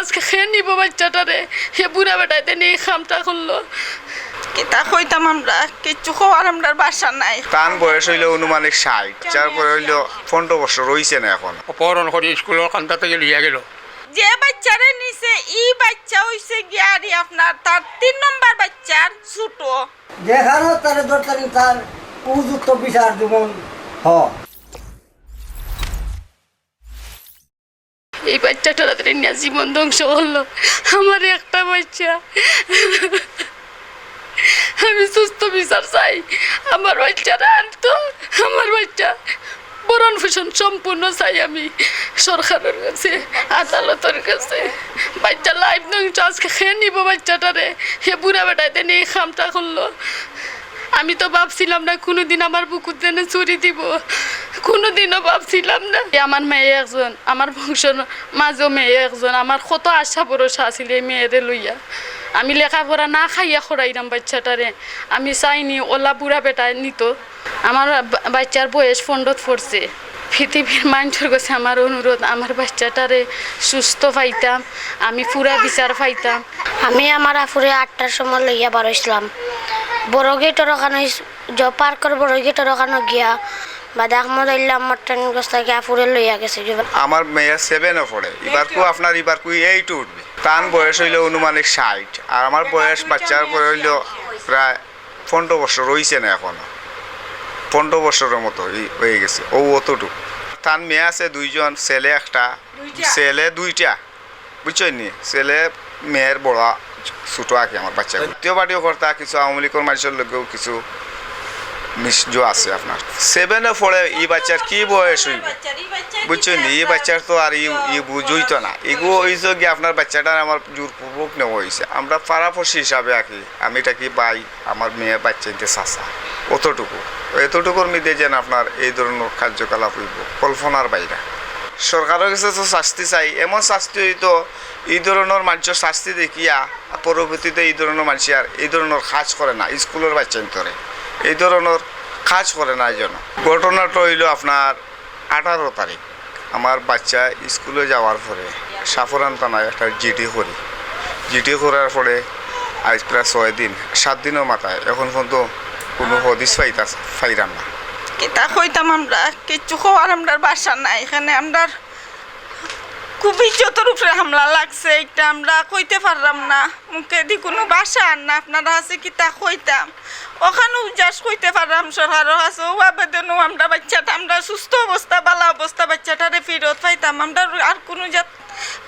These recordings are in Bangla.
আজকে খেয়ে নিব বাচ্চাটারে। হে বুড়া বেটাইতে নিয়ে খামটা করল কিতা কইতাম আমরা? কিচ্ছু খাওয়ার আমরা বাসা নাই। তান বয়স হইলে অনুমানিক ষাট। তারপরে হইল পনেরো বছর রইছে না এখন। অপহরণ করে স্কুলের কান্তা থেকে লিয়া গেল। যে বাচ্চারে নিছে ই বাচ্চা হইছে গিয়ারি আপনার তার তিন নম্বর বাচ্চার ছোট। যেখানে তারে দরকারি তার উপযুক্ত বিচার যেমন হ। এই বাচ্চাটা রাত্রে নিয়ে জীবন ধ্বংস হলো আমার একটা বাচ্চা। আমি সুস্থ বিচার চাই। আমার বাচ্চারা তো আমার বাচ্চা বরণ পোষণ সম্পূর্ণ চাই আমি সরকারের কাছে, আদালতের কাছে। বাচ্চা লাইফ ধ্বংস, আজকে খেয়ে নিব বাচ্চাটারে। হে বুড়া বেটাইতে নিয়ে খামটা করল। আমি তো ভাবছিলাম না কোনোদিন আমার বুকুর দেনে চুরি দিব। কোনোদিনও ভাবছিলাম না। আমার মেয়ে একজন, আমার বংশর মাঝেও মেয়ে একজন, আমার কত আশা ভরসা আছিল এই মেয়েরে লইয়া। আমি লেখাপড়া না খাইয়া খড়াইলাম বাচ্চাটারে। আমি চাইনি ওলা বুড়া বেটায় নিত। আমার বাচ্চার বয়স ফন্ডত পড়ছে। পৃথিবীর মানুষের কাছে আমার অনুরোধ, আমার বাচ্চাটারে সুস্থ পাইতাম, আমি পুরা বিচার পাইতাম। আমি আমার আফুরে আটটার সময় লইয়া বারইছিলাম। বড় গেটের ওখানে জব পার্কের বড় গেটের ওখানে গিয়া বাদা আহমদ আল্লাহ আমার ট্রেন গস্তা আফুরে লইয়া গেছে আমার মেয়ে সেভেনে পড়ে। এবার কু আপনার এবার কু এইট উঠবে। বয়স হইলে অনুমানিক ষাট। আর আমার বয়স বাচ্চার হইল প্রায় পনেরো বছর রইছে না এখনও। পনেরো বছরের মতো এই- হয়ে গেছে। ও অতটুকু। মেয়ে আছে দুইজন ছেলে একটা। ছেলে দুইটা। বুঝছেন নি? ছেলে মেয়ের বড় ছোটো আঁকে আমার বাচ্চা দ্বিতীয় পার্টিও কর্তা কিছু আওয়ামী লীগের মানুষের লোকেও কিছু মিসজ আছে আপনার। সেভেনে পড়ে, এই বাচ্চার কি বয়স হইবে? বুঝছেন এই বাচ্চার তো আর ই ই বুঝই তো না। এগুলো হয়েছে কি আপনার বাচ্চাটার আমার জোরপূর্বক নেওয়া হয়েছে আমরা পাড়াপড়শি হিসাবে আঁকি। আমি এটা কি বাই আমার মেয়ে বাচ্চা দিতে চাষা অতটুকু। এতটুকুর মধ্যে যেন আপনার এই ধরনের কার্যকলাপ হইব। কল্পনার বাইরে। সরকারের কাছে তো শাস্তি চাই। এমন শাস্তি হইতো, এই ধরনের মানুষের শাস্তি দেখিয়া, পরবর্তীতে এই ধরনের মানুষ আর এই ধরনের কাজ করে না, স্কুলের বাচ্চা ধরে এই ধরনের কাজ করে না জন্য। ঘটনাটা হইল আপনার আঠারো তারিখ। আমার বাচ্চা স্কুলে যাওয়ার পরে সাফরান থানায় একটা জিডি করি। জিডি করার পরে আজ প্রায় ছয় দিন, সাত দিনও মাথায়। এখন পর্যন্ত কোনো হদিস পাইতা পাইরাম না। কিতা কইতাম আমরা? কিচ্ছু খাওয়ার আমরা বাসা নাই। এখানে আমরা খুব ইজ্জতের উপরে হামলা লাগছে, এটা আমরা কইতে পারলাম না। মুখে দি কোনো বাসা আর না, আপনারা আছে কি তা কইতাম। ওখানেও যাস কইতে পারলাম সরকারও আছে, ও আবেদনও আমরা বাচ্চাটা, আমরা সুস্থ অবস্থা বালা অবস্থা, বাচ্চাটারে ফেরত পাইতাম। আমরা আর কোনো জাত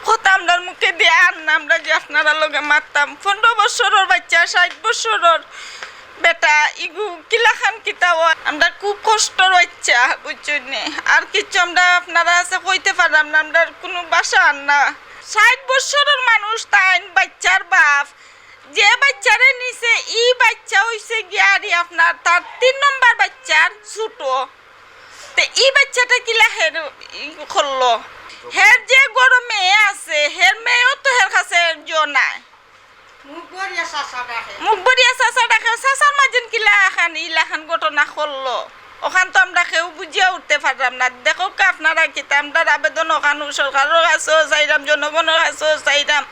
কথা আমরা মুখে দিয়ে আর না, আমরা যে আপনারা লগে মারতাম। পনেরো বছরের বাচ্চা, ষাট বছরের বেটা, ইগু, কিলাখান কিতাব আমরা খুব কষ্টর বাচ্চা বুঝছেন? আর কিছু আমরা আপনারা আছে কইতে পারলাম না, আমরা কোনো বাসা আন না। ষাট বছরের মানুষ, তাই বাচ্চার বাপ। যে বাচ্চারে নিছে, ই বাচ্চা হইছে গিয়ারি আপনার তার তিন নম্বর বাচ্চার ছোট। তে ই বাচ্চাটা কিলা হের করল? হের যে গরম আছে, হের মেয়েও তো হের কাছে জো নাই। মুখ বরিয়া চাচা ডাকে চাচার মাঝেন কিলা এখন ইলাখান ঘটনা করল ওখান তো আমরা কেউ বুঝিয়া উঠতে পারলাম না। দেখো কা আপনারা কিতা আমরা আবেদন ওখান সরকারের কাছেও চাইলাম জনগণের কাছেও চাইলাম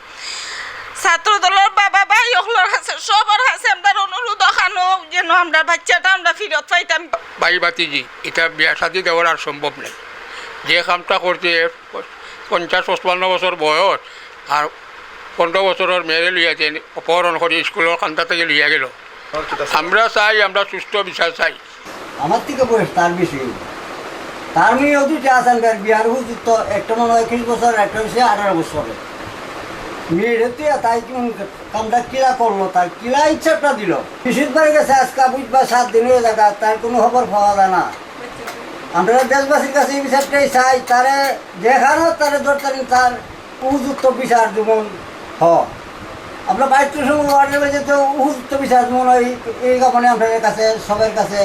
ছাত্র দলের বাবা ভাই ওগুলোর কাছে সবার কাছে আমরা অনুরোধ ওখানো যেন আমরা বাচ্চাটা আমরা ফিরত পাইতাম। বাই বাতিজি এটা বিয়া শাদি দেওয়ার আর সম্ভব নেই। যে কামটা করছে পঞ্চাশ পঁচপান্ন বছর বয়স আর পনেরো বছরের মেয়েরে লইয়াছেন অপহরণ করে স্কুলের কান্তা থেকে লিয়া গেল। আমরা চাই, আমরা সুস্থ বিচার চাই। আমার থেকে বয়স, তার বেশি। তার মেয়ে আছেন বের বিহার উপযুক্ত একটা মনে হয় একুশ বছর, একটা হচ্ছে আঠারো বছরে। মেয়ের তাই কামটা কিলা করল, তার কিলা ইচ্ছাটা দিল? বিশুদ্ধ বাড়ি গেছে আজকা বুঝবা সাত দিন হয়ে তার কোনো খবর পাওয়া যায় না। আমরা দেশবাসীর কাছে এই বিচারটাই চাই, তারে যেখানে তারে দরকারি তার উপযুক্ত বিচার যেমন আমরা বাইশ সময় ওয়ার্ডের তো উপযুক্ত বিচার মনে হয় এই কারণে আপনাদের কাছে, সবার কাছে।